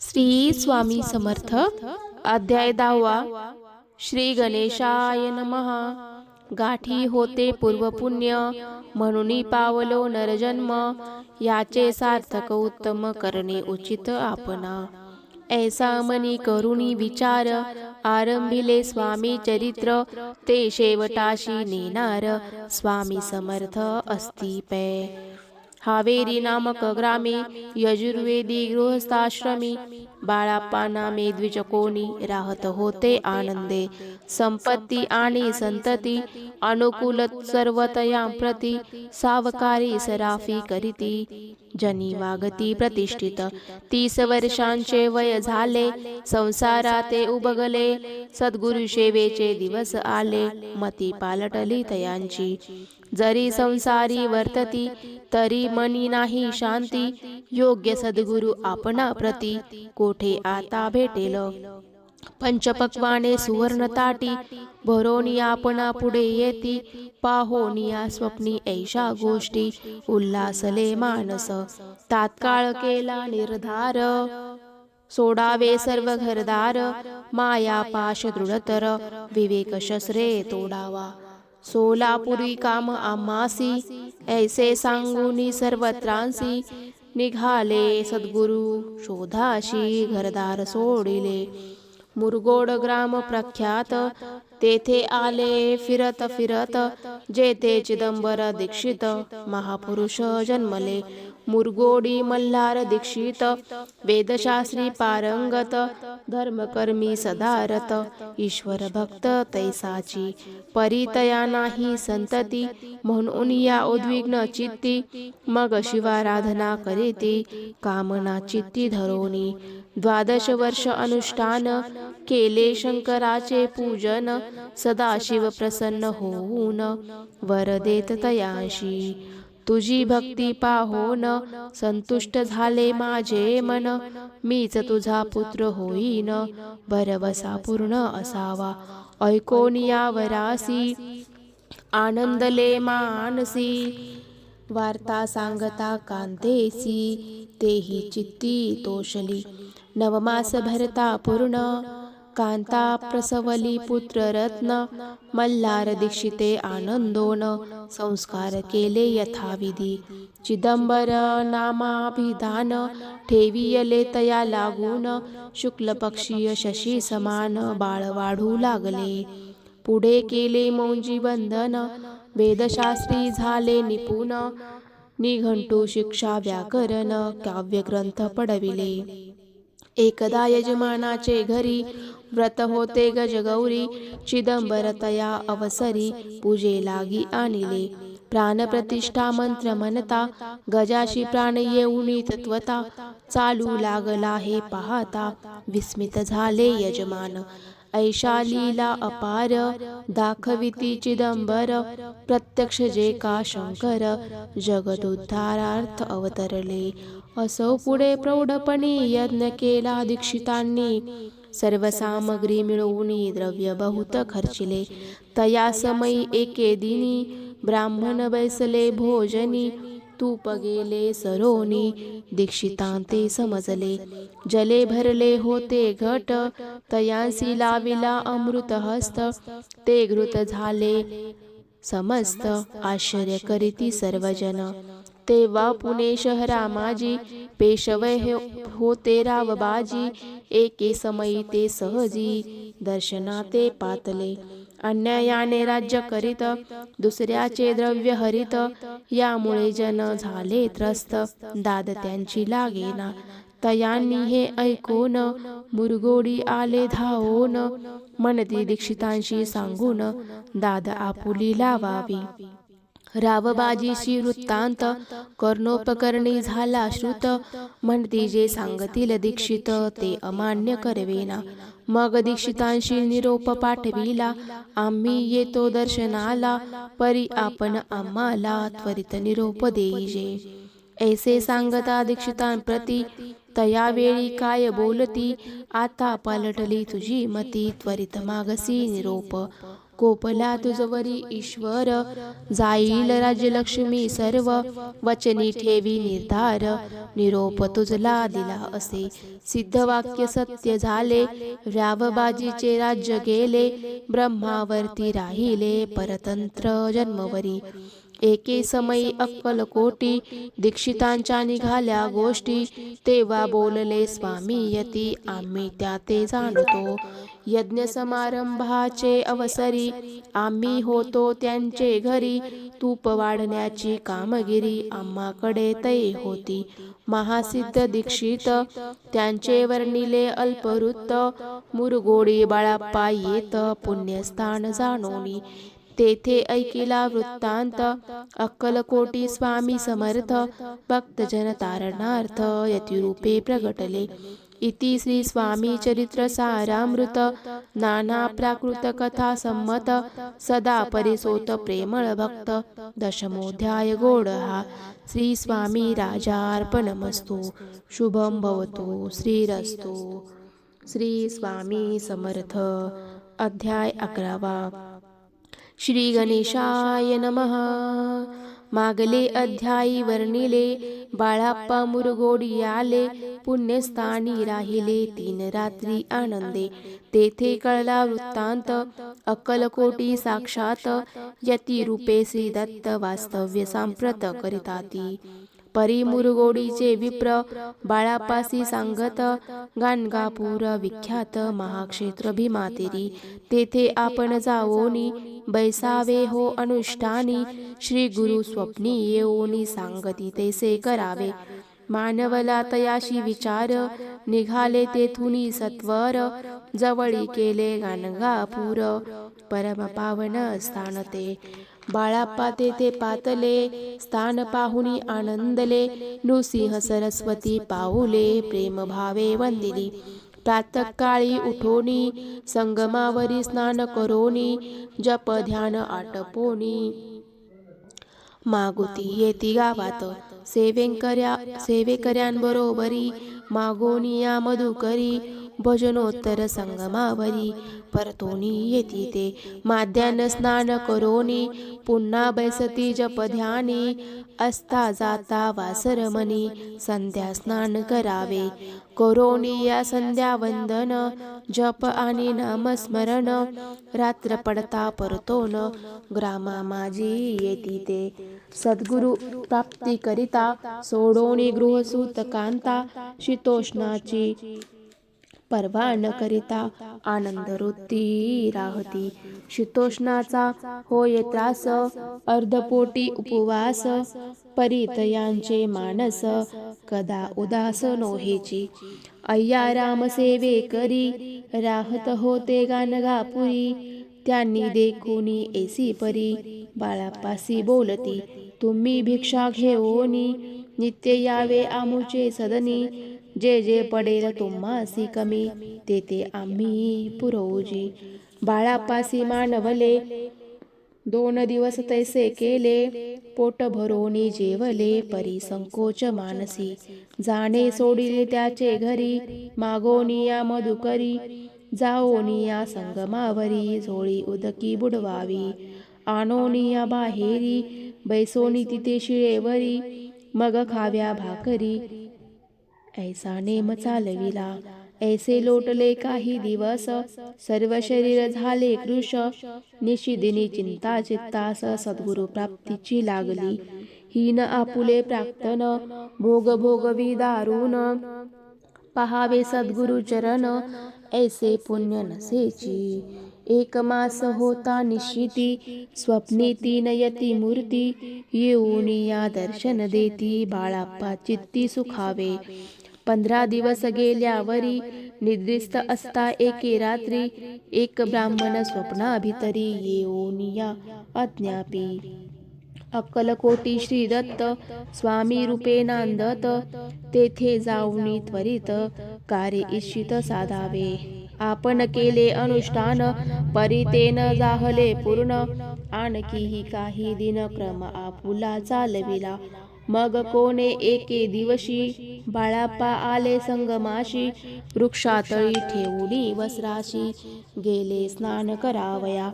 श्री स्वामी समर्थ अध्याय दहावा श्री गणेशाय नमहा गाठी होते पूर्वपुण्य म्हणून पावलो नरजन्म याचे सार्थक उत्तम करणे उचित आपणा. ऐसा मनी करुणी विचार आरंभिले स्वामी चरित्र ते शेवटाशी नेणार स्वामी समर्थ अस्ति पै हावेरी नामक ग्रामे यजुर्वेदी गृहस्थाश्रमी बाळाप्पा नामे द्विजकोणी राहत होते आनंदे संपत्ती आणि संतती अनुकूल सर्वतया प्रती सावकारी सराफी करीती जनी वागती प्रतिष्ठित तीस वर्षांचे वय झाले संसाराते उबगले सद्गुरु सेवेचे दिवस आले मती पालटली तयांची जरी संसारी वर्तती तरी मनी नाही शांती. योग्य सद्गुरु आपणा प्रती. कोठे आता भेटेल? पंचपक्वाने सुवर्ण ताटी. भरोनी आपणा पुढे येती. पाहोनिया स्वप्नी ऐशा गोष्टी. उल्हासले मानस. तात्काळ केला निर्धार. सोडावे सर्व घरदार. माया पाश दृढतर. विवेक शस्रे तोडावा. सोलापुरी काम आमासी ऐसे सांगुनी सर्वत्रांसी निघाले सद्गुरु शोधाशी घरदार सोडिले. मुरगोड ग्राम प्रख्यात तेथे आले फिरत फिरत जेथे चिदंबर दीक्षित महापुरुष जन्मले. मुरगोडी मल्हार दीक्षित वेदशास्त्री पारंगत धर्मकर्मी सदारत. ईश्वर भक्त तैसाची परितया नाही संतती. म्हणून या उद्विग्न चित्ती मग शिवाराधना करीती. कामना चित्ती धरोनी. द्वादश वर्ष अनुष्ठान केले शंकराचे पूजन सदाशिव प्रसन्न होऊन वर देत तयाशी. तुझी भक्ती पाहोन संतुष्ट झाले माझे मन. मीच तुझा पुत्र होईन भरवसा पूर्ण असावा. ऐकोन यावरासी आनंदले मानसी. वार्ता सांगता कांतेसी तेही चित्ती तोषली. नवमास भरता पूर्ण कांता प्रसवली पुत्ररत्न मल्हार दीक्षिते आनंदोन संस्कार केले यथाविधी. चिदंबर नामाभिधान ठेवियले तया लागून शुक्ल पक्षीय शशी समान बाळ वाढू लागले. पुढे केले मौजी बंधन वेदशास्त्री झाले निपुण निघंटू शिक्षा व्याकरण काव्यग्रंथ पडविले एकदा यजमानाचे घरी व्रत होते गजगौरी चिदंबरतया अवसरी पूजे लागी प्राण प्राणप्रतिष्ठा मंत्र म्हणता गजाशी प्राण येऊनी तत्वता चालू लागला हे पाहता विस्मित झाले यजमान ऐशालीला अपार दाखविती चिदंबर प्रत्यक्ष जे का शंकर जगदुद्धारार्थ अवतरले असो पुढे प्रौढपणी यज्ञ केला दीक्षितांनी सर्व सामग्री मिळवून द्रव्य बहुत खर्चिले. तया समयी एके दिनी ब्राह्मण बैसले भोजनी तूप गेले सरोनी दीक्षितांते समजले. जले भरले होते घट तयांसी लाविला अमृत हस्त ते घृत झाले समस्त. आश्चर्य करीती सर्वजन. तेव्हा पुणे शहरा माझी पेशवय होते रावबाजी एके समयी ते सहजी दर्शनाते पातले. अन्यायाने राज्य करीत दुसऱ्याचे द्रव्य हरित यामुळे जन झाले त्रस्त दाद त्यांची लागेना. तयांनी हे ऐकून मुरगोडी आले धावून मनती दीक्षितांशी सांगून दाद आपुली लावावी. रावबाजीशी वृत्तांत कर्णोपकरणी झाला श्रुत म्हणती जे सांगतील दीक्षित ते अमान्य करवेना. मग दीक्षितांशी निरोप पाठविला आम्ही येतो दर्शनाला परी आपण आम्हाला त्वरित निरोप देईजे. ऐसे सांगता दीक्षितांप्रती तयावेळी काय बोलती आता पलटली तुझी मती त्वरित मागसी निरोप. कोपला तुझवरी ईश्वर जाईल राज्यलक्ष्मी सर्व वचनी ठेवी निर्धार निरोप तुझला दिला असे. सिद्ध वाक्य सत्य झाले व्यावबाजीचे राज्य गेले ब्रह्मावरती राहिले परतंत्र जन्मवरी. एके समयी अक्कलकोटी दीक्षितांच्या निघाल्या गोष्टी तेव्हा बोलले स्वामी यती आम्ही त्या ते जाणतो. यज्ञ समारंभाचे अवसरी आम्ही होतो त्यांचे घरी. तूप वाढण्याची कामगिरी आम्हाकडे तय होती. महासिद्ध दीक्षित त्यांचे वर्णिले अल्पवृत्त. मुरगोडी बाळाप्पा येत पुण्यस्थान जाणोनी. तेथे ऐकिला वृत्तांत. अक्कलकोटी स्वामी समर्थ. भक्तजन तारणार्थ यतिरूपे प्रगटले. इति श्री स्वामी चरित्र सारामृत. नाना प्राकृत कथा संमत. सदा परिसोत प्रेमळ भक्त. दशमोध्याय गोड हा श्री स्वामी राजार्पणमस्तु. शुभम भवतो श्रीरस्तु. श्री स्वामी समर्थ. अध्याय अकरावा. श्री गणेशाय नमः. मागले अध्यायी वर्णिले बाळाप्पा मुरगोडी आले पुण्यस्थानी राहिले तीन रात्री आनंदे. तेथे कळला वृत्तांत अक्कलकोटी साक्षात यती रूपे श्री दत्त वास्तव्य सांप्रत करिताती. परी मुरगोडीचे विप्र बाळापासी सांगत गाणगापूर विख्यात महाक्षेत्र भीमातेरी तेथे आपण जावोनी बैसावे हो अनुष्ठानी श्री गुरु स्वप्नी येऊनी सांगती तैसे करावे. मानवला तयाशी विचार निघाले तेथुनी सत्वर जवळी केले गाणगापूर परम पावन स्थान ते. बाळाप्पा तेथे पातले स्थान पाहुनी आनंदले नृसिंह सरस्वती पाऊले प्रेम भावे वंदिली. प्रातकाळी उठोनी संगमावरी स्नान करोनी जप ध्यान आटपोनी. मागुती येती गावात सेवेकऱ्या सेवेकऱ्यांबरोबरी मागोनिया मधुकरी भजनोत्तर संगमावरी परतोनी येती ते माध्यान स्नान करोनी पुन्हा बैसती जप ध्यानी असता जाता वासरमनी संध्या स्नान करावे. करोनी या संध्या वंदन जप आणि नामस्मरण रात्र पडता परतोन ग्रामा माझी येती ते सद्गुरु प्राप्ती करिता सोडोनी गृहसूत कांता शीतोष्णाची पर्वा न करिता आनंद वृत्ती राहती. शीतोष्णाचा होय त्रास अर्धपोटी उपवास परितयांचे मानस कदा उदास नोहेची. अय्या राम सेवे करी राहत होते गानगापुरी त्यांनी देखुनी एसी परी बाळापासी बोलती तुम्ही भिक्षा घेऊनी नित्य यावे आमुचे सदनी जे जे पडेल तुम्हासी कमी ते ते आम्ही पुरवजी. बाळापासी मानवले. दोन दिवस तैसे केले. पोट भरोनी जेवले. परी संकोच मानसी. जाणे सोडिले त्याचे घरी. मागोनिया मधुकरी. जाओनिया संगमावरी. झोळी उदकी बुडवावी. आणोनिया बाहेरी. बैसोनी तिथे शिळेवरी. मग खाव्या भाकरी. ऐसा नेम चालविला. ऐसे लोटले काही दिवस. सर्व शरीर झाले कृश निशिदिनी चिंता चित्तास सद्गुरु प्राप्तीची लागली. हीन आपुले प्राक्तन भोग भोगवी दारुण पहावे सद्गुरु चरण. ऐसे पुण्य नसेची. एक मास होता निश्चिती स्वप्नी तीन यती मूर्ती. येऊन या दर्शन देती बाळाप्पा चित्ती सुखावे. पंधरा दिवस गेल्यावरी निद्रिस्त असता एके रात्री एक ब्राह्मण स्वप्नाभितरी अभितरी येऊनिया अज्ञापी. अक्कलकोटी श्री दत्त स्वामी रूपे नांदत तेथे जाऊनी त्वरित कार्य इच्छित साधावे. आपण केले अनुष्ठान परितेन जाहले पूर्ण. आणखीही काही दिनक्रम आपुला चालविला. मग कोणे एके दिवशी बाळाप्पा आले संगमाशी वृक्षातळी ठेवली वस्त्राशी गेले स्नान करावया.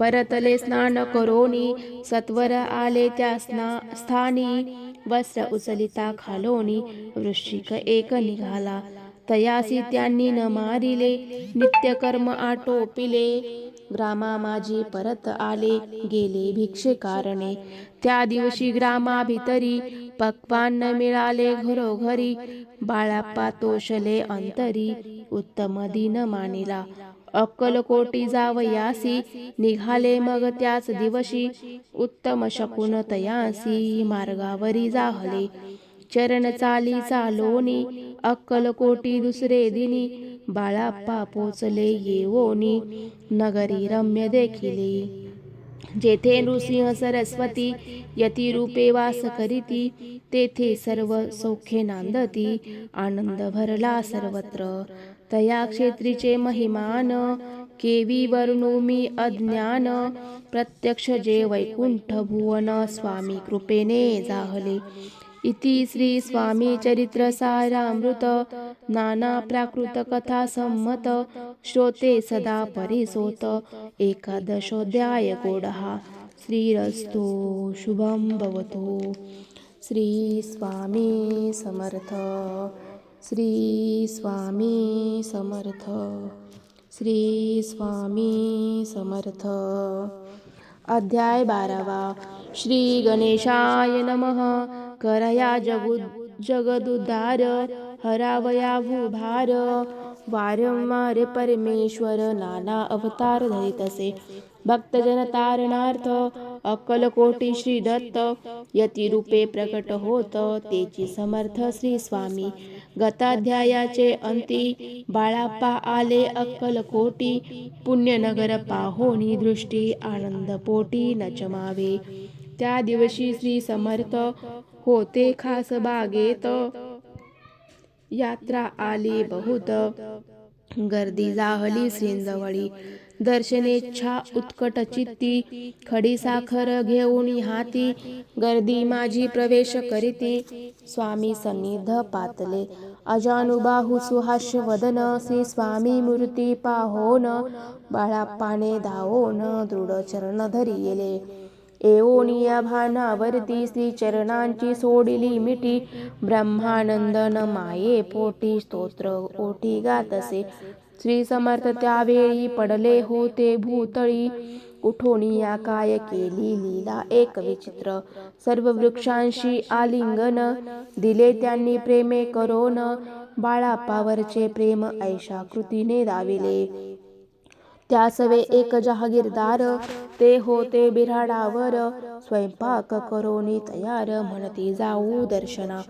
परतले स्नान करोनी सत्वर आले त्या स्ना स्थानी वस्त्र उचलिता खालोनी वृश्चिक एक निघाला. तयासी त्यांनी न मारिले नित्यकर्म आटोपिले ग्रामा माझी परत आले गेले भिक्षे कारणे त्या दिवशी ग्रामाभितरी पक्वान्न मिळाले घरोघरी बाळाप्पा तोषले अंतरी उत्तम दिन मानिला. अक्कलकोटी जावयासी निघाले मग त्याच दिवशी उत्तम शकुन तयासी मार्गावरी जाहले. चरण चाली चालोनी अक्कलकोटी दुसरे दिनी बाळाप्पा पोचले येवोनी. नगरी रम्य देखिले जेथे नृसिंह सरस्वती यती रूपे वास करीती तेथे सर्व सौख्ये नांदती आनंद भरला सर्वत्र. तया क्षेत्रीचे महिमान केवी वर्णू मी अज्ञान प्रत्यक्ष जे वैकुंठ भुवन स्वामी कृपेने जाहले. इति श्री स्वामी चरित्र सारामृत नाना प्राकृत कथा संमत श्रोते सदा परिसोत एकादशोध्याय गोडहा श्रीरस्तु शुभं भवतु। श्री स्वामी समर्थ। श्री स्वामी समर्थ। श्री स्वामी समर्थ। अध्याय बारावा। श्री गणेशाय नमः। करया जगु जगदुद्धार हरावया भूभार वारंवार परमेश्वर नाना अवतार धरितसे भक्तजन तारणार्थ अक्कलकोटी श्री दत्त यतिरूपे प्रकट होत तेची समर्थ श्री स्वामी। गताध्यायाचे अंती बाळाप्पा आले अक्कलकोटी पुण्यनगर पाहोनी दृष्टी आनंद पोटी नचमावे। त्या दिवशी श्री समर्थ होते खास बागेत यात्रा आली बहुत. गर्दी जाहली श्रींजवळी दर्शनेच्छा उत्कट चित्ती खडी साखर घेऊन हाती गर्दी माझी प्रवेश करीती. स्वामी सन्निध पातले. अजानुबाहू सुहास्य वदन श्री स्वामी मूर्ती पाहोन. बाळाप्पाने धावोन दृढ चरण धरिले एओनिया भानावरती श्रीचरणांची सोडिली मिठी. ब्रह्मानंदन माये पोटी स्तोत्र ओटी गातसे. श्री समर्थ त्यावेळी पडले होते भूतळी. उठोनिया काय केली लीला एक विचित्र. सर्व वृक्षांशी आलिंगन दिले त्यांनी प्रेमे करोन. बाळापावरचे प्रेम ऐशा कृतीने दाविले. त्यासवे एक जहागीरदार ते होते बिराडावर. स्वयंपाक करोनी तयार म्हणती जाऊ दर्शना.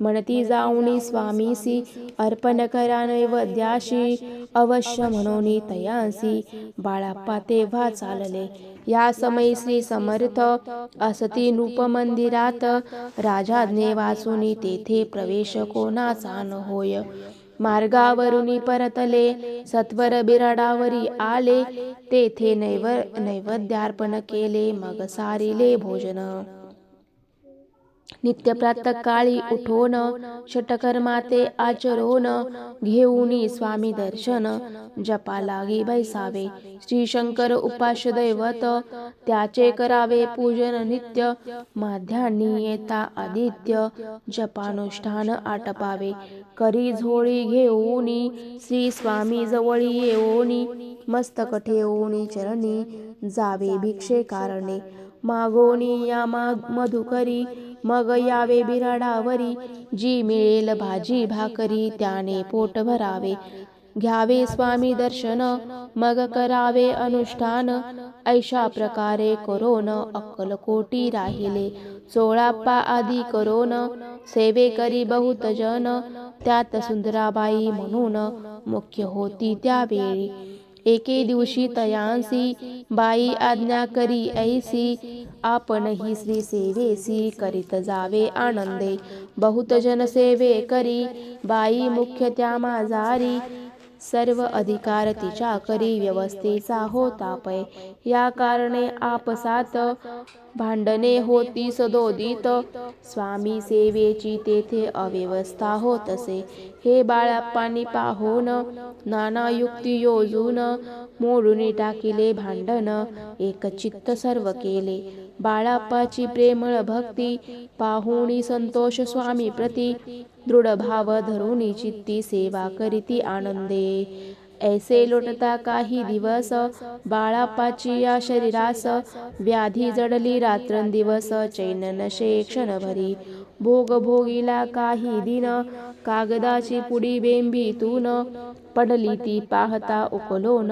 म्हणती जाऊनी स्वामीसी अर्पण करा नैवेद्याशी अवश्य म्हणून तयांसी. बाळाप्पा तेव्हा चालले. या समयी श्री समर्थ असती नूप मंदिरात राजाज्ञे वाचुनी तेथे प्रवेश कोणाचा न होय. मार्गावरुनी परतले सत्वर बिराडावरी आले तेथे नैव नैवेद्यार्पण केले मग सारिले भोजन. नित्य प्रातकाळी उठोन षटकर्माते आचरोन घेऊनी स्वामी दर्शन जपा लागी बैसावे श्री शंकर उपास्य दैवत त्याचे करावे पूजन नित्य माध्यान्नी येता आदित्य जपानुष्ठान आटपावे करी झोळी घेऊनी श्री स्वामी जवळी येऊनी मस्तक ठेवूनी चरणी जावे भिक्षे कारणे मागोनी या माग मधुकरी मग यावे बिराडावरी जी मिळेल भाजी भाकरी त्याने पोट भरावे. घ्यावे स्वामी दर्शन मग करावे अनुष्ठान. ऐशा प्रकारे करोन अक्कलकोटी राहिले. सोळाप्पा आदी करोन सेवे करी बहुत जन. त्यात सुंदराबाई म्हणून मुख्य होती त्यावेळी. एके दिवशी तयांसी बाई आज्ञा करी ऐसी आपणही श्री सेवेसी करीत जावे आनंदे. बहुत जन सेवे करी बाई मुख्य त्या माझारी सर्व अधिकार तिच्या करी व्यवस्थेचा होता पै. या कारणे आपसात भांडणे होती सदोदित. स्वामी सेवेची तेथे अव्यवस्था होत असे हे बाळाप्पांनी पाहून नाना युक्ती योजून मोडून टाकिले भांडण. एकचित्त सर्व केले. बाळाप्पाची प्रेमळ भक्ती पाहुणी संतोष स्वामी प्रती दृढ भाव चित्ती सेवा करीती आनंदे. ऐसे लोटता काही दिवस बाळापाची या शरीरास व्याधी जडली रात्रंदिवस चैन नशे क्षणभरी. भोग भोगिला काही दिन कागदाची पुडी बेंबीतून पडली ती पाहता उकलोन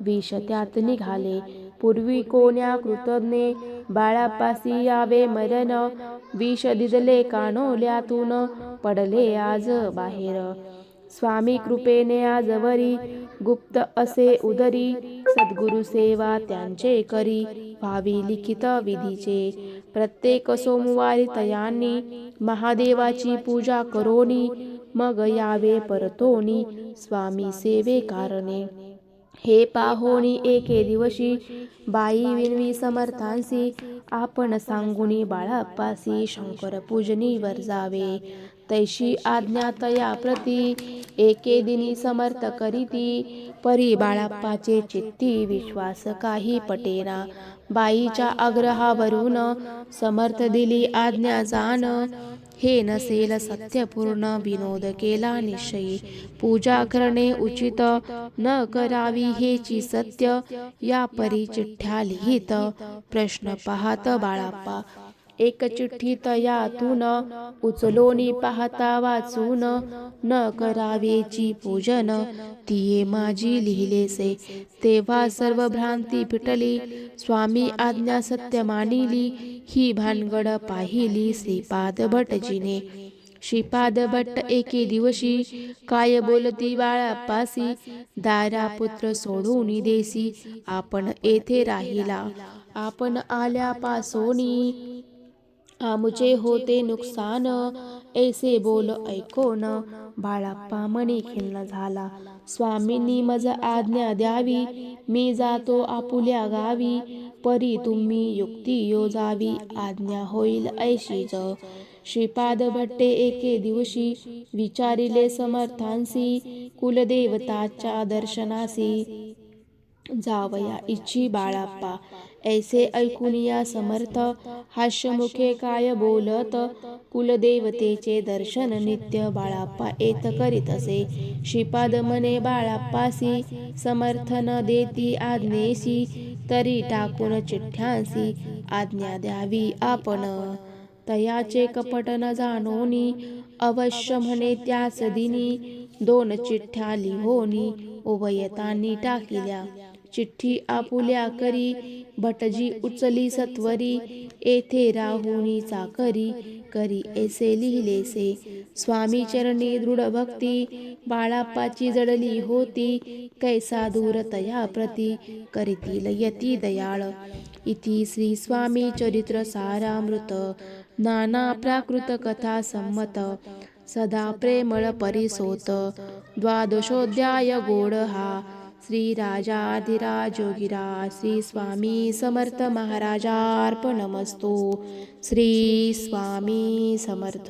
विष त्यात निघाले. पूर्वी कोण्या कृतज्ञे बाळापासी यावे मरण. विष दिदले कानोल्यातून पडले आज बाहेर. स्वामी कृपेने आजवरी गुप्त असे उदरी. सद्गुरु सेवा त्यांचे करी. भावी लिखित विधीचे प्रत्येक सोमवारी तयांनी. महादेवाची पूजा करोनी मग यावे परतोनी. स्वामी सेवे कारणे. हे पाहोनी एके दिवशी बाई विनवी समर्थांसी आपण सांगुनी बाळाप्पासी शंकर पूजनीवर जावे. तैशी आज्ञा तया प्रती एके दिनी समर्थ करीती परी बाळाप्पाचे चित्ती विश्वास काही पटेना. बाईच्या आग्रहावरून समर्थ दिली आज्ञा जाण हे नसेल सत्यपूर्ण विनोद केला निश्चयी. पूजा करणे उचित न करावी हेची सत्य या परी चिठ्ठ्या लिहित. प्रश्न पाहत बाळाप्पा एक चिठ्ठी तयातून उचलोनी पाहता वाचून न करावेची पूजन तिये माझी लिहिलेसे तेव्हा सर्व भ्रांती फिटली स्वामी आज्ञा सत्य मानिली ही भानगड पाहिली श्रीपाद भटजीने. श्रीपाद भट्ट एके दिवशी काय बोलती बाळापासी दारा पुत्र सोडून देसी. आपण येथे राहिला. आपण आल्यापासोनी आमचे होते नुकसान ऐसे बोल ऐकोन बाळाप्पा मनी खिन्न झाला. स्वामींनी मज आज्ञा द्यावी मी जातो आपुल्या गावी परी तुम्ही युक्ती योजावी आज्ञा होईल ऐशीच. श्रीपाद भट्टे एके दिवशी विचारिले समर्थांसी कुलदेवताच्या दर्शनासी. जावया इच्छी बाळाप्पा ऐसे ऐकून या समर्थ हास्यमुखे काय बोलत? कुलदेवतेचे दर्शन नित्य बाळाप्पा येत करीत असे. श्रीपाद मने बाळाप्पासी समर्थन देती आज्ञेसी. तरी टाकून चिठ्ठ्यांसी. आज्ञा द्यावी आपण. तयाचे कपट न जाणोनी. अवश्य म्हणे त्याच दिनी दोन चिठ्ठ्या लिहोनी. उभयतांनी टाकिल्या. चिठ्ठी आपुल्या करी भटजी उचली सत्वरी येथे राहुनी चाकरी करी ऐसे लिहिलेसे स्वामी चरणी दृढ भक्ती बाळाप्पाची जडली होती कैसा दूर तया प्रती करीतील यती दयाळ. इति श्री स्वामी चरित्र सारामृत नाना प्राकृत कथा संमत सदा प्रेमळ परिसोत द्वादशोध्याय गोड हा. श्री राजाधिराजोगिरा श्री स्वामी समर्थ महाराजार्पणमस्तु। श्री स्वामी समर्थ।